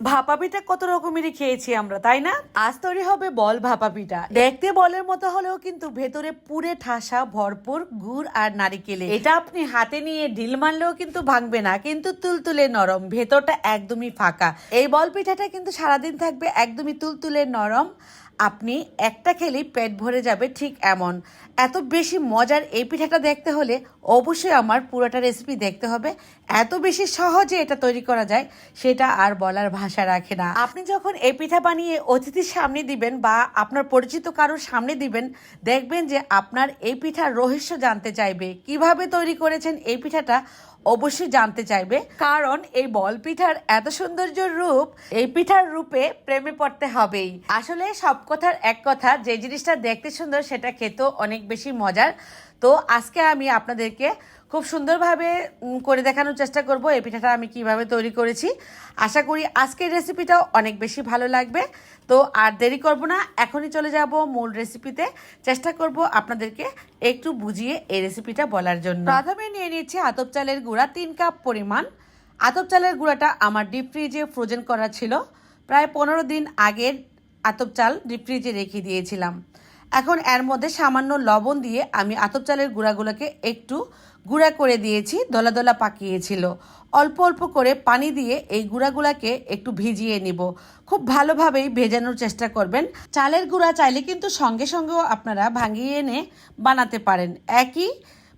ভাপা পিঠা কত রকমেরই খেয়েছি আমরা তাই না? আজ তৈরি হবে বল ভাপা পিঠা দেখতে বলের মতো হলেও কিন্তু ভেতরে পুরে ঠাসা ভরপুর গুড় আর নারিকেলে এটা আপনি হাতে নিয়ে ঢিল মারলেও কিন্তু ভাঙবে না কিন্তু তুলতুলে নরম ভেতরটা একদমই ফাঁকা। এই বল পিঠাটা কিন্তু সারাদিন থাকবে একদমই তুলতুলে নরম আপনি একটা খেলেই পেট ভরে যাবে ঠিক এমন। এত বেশি মজার এই পিঠাটা দেখতে হলে অবশ্যই আমার পুরোটা রেসিপি দেখতে হবে। এত বেশি সহজে এটা তৈরি করা যায়, সেটা আর বলার ভাষা রাখে না। আপনি যখন এই পিঠা বানিয়ে অতিথির সামনে দিবেন বা আপনার পরিচিত কারোর সামনে দিবেন, দেখবেন যে আপনার এই পিঠার রহস্য জানতে চাইবে। কীভাবে তৈরি করেছেন এই পিঠাটা? অবশ্যই জানতে চাইবে। কারণ এই বল পিঠার এত সৌন্দর্য রূপ, এই পিঠার রূপে প্রেমে পড়তে হবেই। আসলে সব কথার এক কথা, যে জিনিসটা দেখতে সুন্দর সেটা খেতেও অনেক বেশি মজার। তো আজকে আমি আপনাদেরকে খুব সুন্দরভাবে করে দেখানোর চেষ্টা করব এই পিঠাটা আমি কীভাবে তৈরি করেছি। আশা করি আজকের রেসিপিটাও অনেক বেশি ভালো লাগবে। তো আর দেরি করব না, এখনই চলে যাব মূল রেসিপিতে। চেষ্টা করব আপনাদেরকে একটু বুঝিয়ে এই রেসিপিটা বলার জন্য। প্রথমে নিয়ে নিচ্ছি আতপ চালের গুঁড়া, তিন কাপ পরিমাণ। আতপ চালের গুঁড়াটা আমার ডিপ ফ্রিজে ফ্রোজেন করা ছিল। প্রায় পনেরো দিন আগের আতপ চাল ডিপ ফ্রিজে রেখে দিয়েছিলাম। এখন এর মধ্যে সামান্য লবণ দিয়ে আমি আতপ চালের গুঁড়াগুলোকে একটু গুঁড়া করে দিয়েছি, দলা দলা পাকিয়েছিল। অল্প অল্প করে পানি দিয়ে এই গুঁড়াগুলাকে একটু ভিজিয়ে নিব। খুব ভালোভাবেই ভেজানোর চেষ্টা করবেন। চালের গুঁড়া চাইলে কিন্তু সঙ্গে সঙ্গেও আপনারা ভাঙিয়ে এনে বানাতে পারেন। একই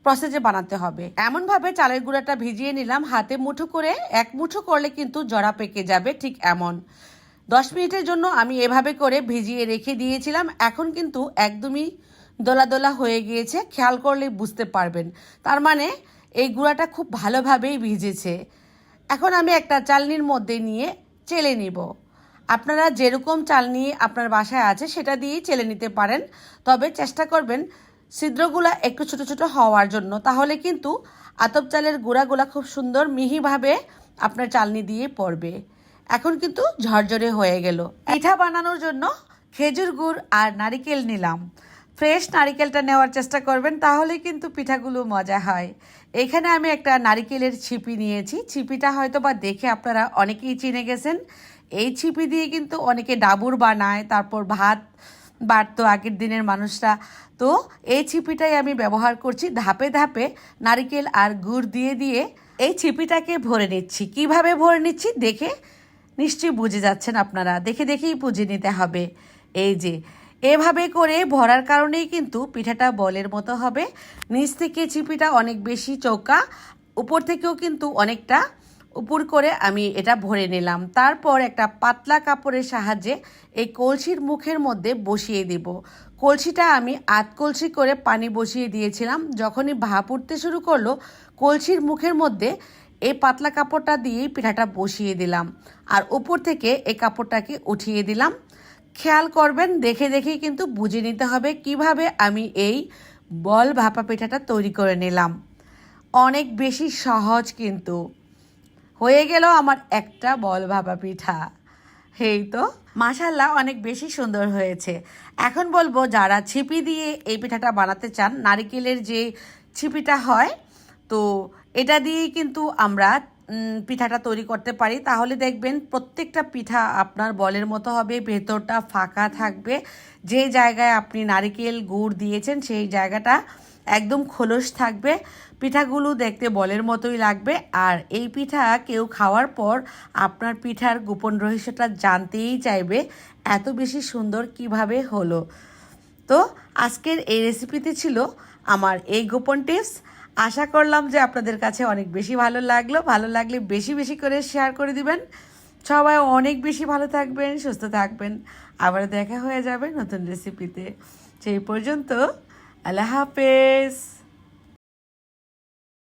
প্রসেসে বানাতে হবে। এমনভাবে চালের গুঁড়াটা ভিজিয়ে নিলাম। হাতে মুঠো করে, এক মুঠো করলে কিন্তু জড়া পেকে যাবে ঠিক এমন। দশ মিনিটের জন্য আমি এভাবে করে ভিজিয়ে রেখে দিয়েছিলাম। এখন কিন্তু একদমই দোলা দোলা হয়ে গিয়েছে, খেয়াল করলে বুঝতে পারবেন। তার মানে এই গুঁড়াটা খুব ভালোভাবেই ভিজেছে। এখন আমি একটা চালনির মধ্যে নিয়ে চেলে নিব। আপনারা যেরকম চালনি আপনার বাসায় আছে সেটা দিয়েই চেলে নিতে পারেন। তবে চেষ্টা করবেন ছিদ্রগুলা একটু ছোট ছোট হওয়ার জন্য। তাহলে কিন্তু আতপ চালের গুঁড়াগুলা খুব সুন্দর মিহিভাবে আপনার চালনি দিয়ে পড়বে। এখন কিন্তু ঝরঝরে হয়ে গেল। পিঠা বানানোর জন্য খেজুর গুড় আর নারিকেল নিলাম। ফ্রেশ নারিকেলটা নেওয়ার চেষ্টা করবেন তাহলে কিন্তু পিঠাগুলো মজা হয়। এখানে আমি একটা নারিকেলের ছিপি নিয়েছি। ছিপিটা হয়তো বা দেখে আপনারা অনেকেই চিনে গেছেন। এই ছিপি দিয়ে কিন্তু অনেকে ডাবুর বানায়, তারপর ভাত বাড়তো আগের দিনের মানুষরা। তো এই ছিপিটাই আমি ব্যবহার করছি। ধাপে ধাপে নারিকেল আর গুড় দিয়ে দিয়ে এই ছিপিটাকে ভরে নিচ্ছি। কীভাবে ভরে নিচ্ছি? দেখে নিশ্চয়ই বুঝে যাচ্ছেন আপনারা। দেখে দেখেই বুঝে নিতে হবে। এই যে, এভাবে করে ভরার কারণেই কিন্তু পিঠাটা বলের মতো হবে। নিচ থেকে চিপিটা অনেক বেশি চৌকা, উপর থেকেও কিন্তু অনেকটা উপর করে আমি এটা ভরে নিলাম। তারপর একটা পাতলা কাপড়ের সাহায্যে এই কলসির মুখের মধ্যে বসিয়ে দিব। কলসিটা আমি আধ কলসি করে পানি বসিয়ে দিয়েছিলাম। যখনই ভাপ উঠতে শুরু করল, কলসির মুখের মধ্যে এই পাতলা কাপড়টা দিয়েই পিঠাটা বসিয়ে দিলাম। আর উপর থেকে এই কাপড়টাকে উঠিয়ে দিলাম। খেয়াল করবেন, দেখে দেখেই কিন্তু বুঝে নিতে হবে কীভাবে আমি এই বল ভাপা পিঠাটা তৈরি করে নিলাম। অনেক বেশি সহজ কিন্তু। হয়ে গেল আমার একটা বল ভাপা পিঠা। এই তো মাশাল্লাহ অনেক বেশি সুন্দর হয়েছে। এখন বলব, যারা ছিপি দিয়ে এই পিঠাটা বানাতে চান, নারিকেলের যে ছিপিটা হয় তো এটা দিয়েই কিন্তু আমরা পিঠাটা তৈরি করতে পারি। তাহলে দেখবেন প্রত্যেকটা পিঠা আপনার বলের মতো হবে, ভেতরটা ফাঁকা থাকবে। যে জায়গায় আপনি নারিকেল গুড় দিয়েছেন, সেই জায়গাটা একদম খোলস থাকবে। পিঠাগুলো দেখতে বলের মতোই লাগবে। আর এই পিঠা কেউ খাওয়ার পর আপনার পিঠার গোপন রহস্যটা জানতেই চাইবে, এত বেশি সুন্দর কীভাবে হলো। তো আজকের এই রেসিপিতে ছিল আমার এই গোপন টিপস আশা করলাম যে আপনাদের কাছে অনেক বেশি ভালো লাগল। ভালো লাগলে বেশি বেশি করে শেয়ার করে দিবেন। সবাই অনেক বেশি ভালো থাকবেন, সুস্থ থাকবেন। আবার দেখা হয়ে যাবে নতুন রেসিপিতে সেই পর্যন্ত আল্লাহ হাফেজ।